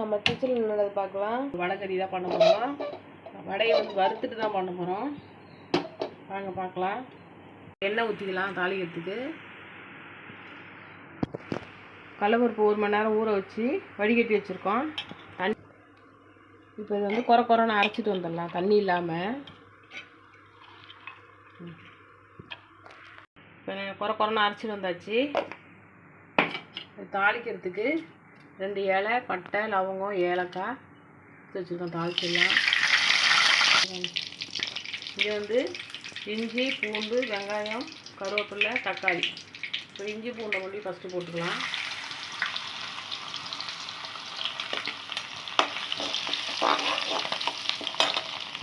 நம்ம கிச்சனில் உள்ளதை பார்க்கலாம்? வடைக்கறி தான் பண்ண போகிறோம் வடையை வந்து வறுத்துட்டு தான் பண்ண போகிறோம் வாங்க பார்க்கலாம். எண்ணெய் ஊற்றிக்கலாம் தாளிக்கிறதுக்கு. கடலப்பருப்பு ஒரு மணி நேரம் ஊற வச்சு வடிகட்டி வச்சுருக்கோம். தண்ணி இப்போ இது வந்து குறை குறைன்னு அரைச்சிட்டு வந்துடலாம் தண்ணி இல்லாமல் இப்போ குறை குறைன்னு அரைச்சிட்டு வந்தாச்சு. தாளிக்கிறதுக்கு ரெண்டு இலை பட்டை லவங்கம் ஏலக்காய் எடுத்து வச்சுருக்கோம் தாளிச்சிடலாம். இங்கே வந்து இஞ்சி பூண்டு வெங்காயம் கருவேப்பிலை தக்காளி. இப்போ இஞ்சி பூண்டை மட்டும் ஃபஸ்ட்டு போட்டுக்கலாம்.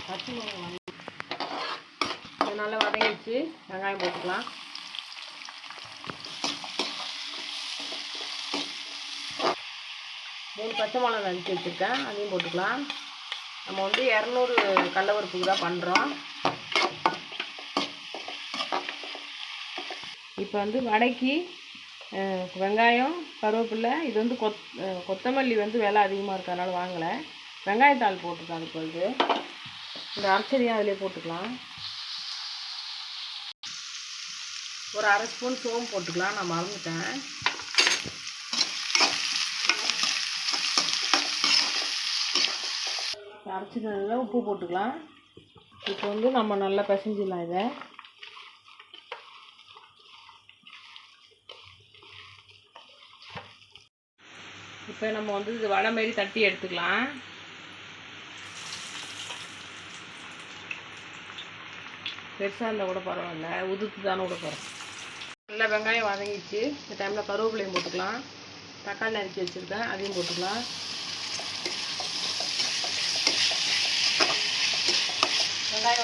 பச்சை மிளகாய் இது நல்லா வதங்கிச்சு வெங்காயம் போட்டுக்கலாம். மூணு பச்சை மிளகா நறுக்கி வச்சுருக்கேன். அதையும் போட்டுக்கலாம். நம்ம வந்து இரநூறு கடலப்பருப்புக்கு தான் பண்ணுறோம் இப்போ வந்து வடைக்கு வெங்காயம் கருவேப்பில்லை இது வந்து கொத் கொத்தமல்லி வந்து விலை அதிகமாக இருக்கறனால வாங்கலை. வெங்காயத்தாள் போட்டுக்கலாம் அதுக்கு வந்து. இந்த அரைச்சதையும் அதிலே போட்டுக்கலாம். ஒரு அரை ஸ்பூன் சோம்பு போட்டுக்கலாம். நான் மறந்துட்டேன். அரைச்சிட்டதில் உப்பு போட்டுக்கலாம். இப்போ வந்து நம்ம நல்லா பிசைஞ்சிடலாம் இதை. இப்போ நம்ம வந்து இது வடை மாரி தட்டி எடுத்துக்கலாம். பெருசாக இருந்தால் கூட பரவாயில்ல. உதுத்து தானே கூட போகிறோம் நல்லா வெங்காயம் வதங்கிச்சு இந்த டைமில் கருவேப்பிலையும் போட்டுக்கலாம். தக்காளி நறுக்கி வச்சுருக்கேன். அதையும் போட்டுக்கலாம்.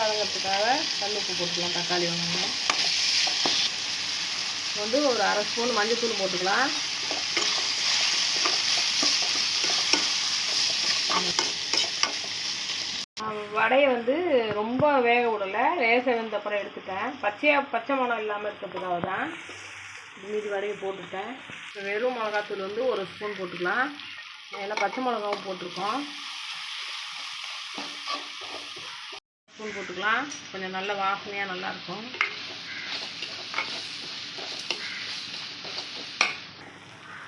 வெங்காயம் வதங்கிறதுக்காக கல் உப்பு போட்டுக்கலாம் தக்காளி வெங்காயம். வந்து ஒரு அரை ஸ்பூன் மஞ்சத்தூள் போட்டுக்கலாம். வடையை வந்து ரொம்ப வேக விடலை லேசாக வெந்த அப்புறம் எடுத்துட்டேன். பச்சையாக பச்சை மிளகா இல்லாமல் இருக்கிறதுக்காக தான் மீதி வடையை போட்டுட்டேன். வெறும் மிளகாத்தூள் வந்து ஒரு ஸ்பூன் போட்டுக்கலாம். ஏன்னா பச்சை மிளகாவும் போட்டிருக்கோம். ஸ்பூன் போட்டுக்கலாம். கொஞ்சம் நல்ல வாசனையாக நல்லாயிருக்கும்.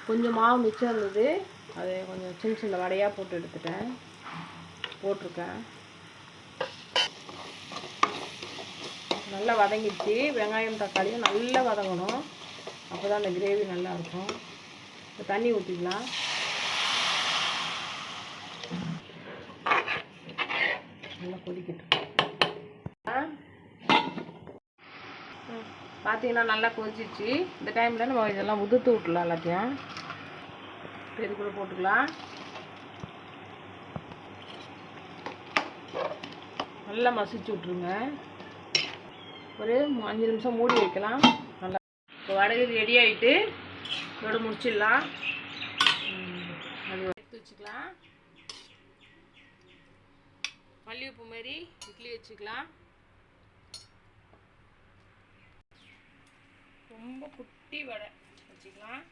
கொஞ்சம் மாவு மிச்சம் இருந்தது. அதை கொஞ்சம் சின்ன சின்ன வடையாக போட்டு எடுத்துட்டேன். போட்டிருக்கேன். நல்லா வதங்கிடுச்சு. வெங்காயம் தக்காளியும் நல்லா வதங்கணும். அப்போ தான் அந்த கிரேவி நல்லாயிருக்கும். இப்போ தண்ணி ஊற்றிக்கலாம் நல்லா கொதிக்கிட்டு பார்த்தீங்கன்னா நல்லா கொதிச்சிச்சு இந்த டைமில் நம்ம இதெல்லாம் உதுத்து விட்டுலாம் எல்லாத்தையும். இப்போ போட்டுக்கலாம். நல்லா மசிச்சு விட்ருங்க ஒரு அஞ்சு நிமிஷம் மூடி வைக்கலாம். நல்லா. இப்போ வடகு ரெடி ஆகிட்டு இதோட முடிச்சிடலாம். அது எடுத்து வச்சுக்கலாம். மல்லி உப்பு மாரி இட்லி வச்சுக்கலாம். ரொம்ப குட்டி வடை வச்சுக்கலாம்.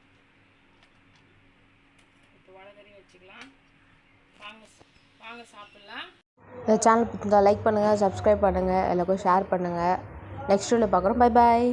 இப்போ வடகறி வச்சுக்கலாம். வாங்க வாங்க சாப்பிட்லாம். இந்த சேனல் பிடிச்சிருந்தா லைக் பண்ணுங்கள் சப்ஸ்கிரைப் பண்ணுங்கள் எல்லாருக்கும் ஷேர் பண்ணுங்கள் நெக்ஸ்ட் வீடியோவில் பார்க்குறோம். Bye bye